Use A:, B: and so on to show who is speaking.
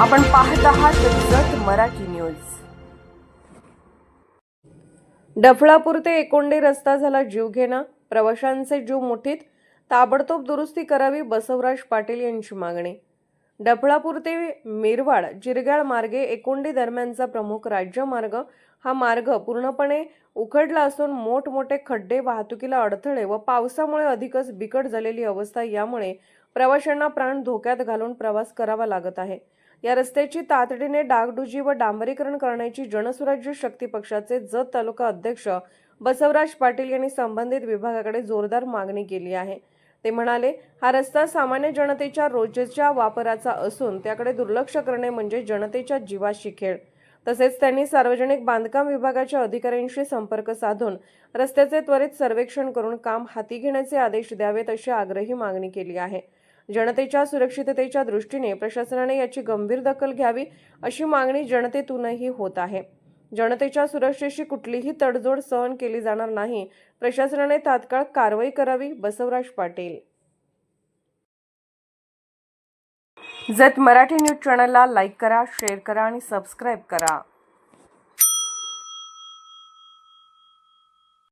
A: आपण पाहत आहात जत मराठी न्यूज. डफळापूर ते एकोंडे रस्ता झाला जीवघेणा प्रवाशांचे जीव मुठीत. ताबडतोब दुरुस्ती करावी बसवराज पाटील यांची मागणी. डफळापूर ते मिरवाड जिरगाळ मार्गे एकोंडी दरम्यानचा प्रमुख राज्यमार्ग हा मार्ग पूर्णपणे उखडला असून मोठमोठे खड्डे वाहतुकीला अडथळे व पावसामुळे अधिकच बिकट झालेली अवस्था यामुळे प्रवाशांना प्राण धोक्यात घालून प्रवास करावा लागत आहे. या रस्त्याची तातडीने डागडुजी व डांबरीकरण करण्याची जनसुराज्य शक्ती पक्षाचे जत तालुका अध्यक्ष बसवराज पाटील यांनी संबंधित विभागाकडे जोरदार मागणी केली आहे. ते म्हणाले हा रस्ता सामान्य जनतेच्या रोजच्या वापराचा असून त्याकडे दुर्लक्ष करणे म्हणजे जनतेच्या जीवाशी खेळ. तसेच त्यांनी सार्वजनिक बांधकाम विभागाच्या अधिकाऱ्यांशी संपर्क साधून रस्त्याचे त्वरित सर्वेक्षण करून काम हाती घेण्याचे आदेश द्यावेत अशी आग्रही मागणी केली आहे. जनतेच्या सुरक्षिततेच्या दृष्टीने प्रशासनाने याची गंभीर दखल घ्यावी अशी मागणी जनतेतूनही होत आहे. जनतेच्या सुरक्षेशी कुठलीही तडजोड सहन केली जाणार नाही. प्रशासनाने तात्काळ कारवाई करावी बसवराज पाटील. जत मराठी न्यूज चॅनलला लाईक करा शेअर करा आणि सबस्क्राईब करा.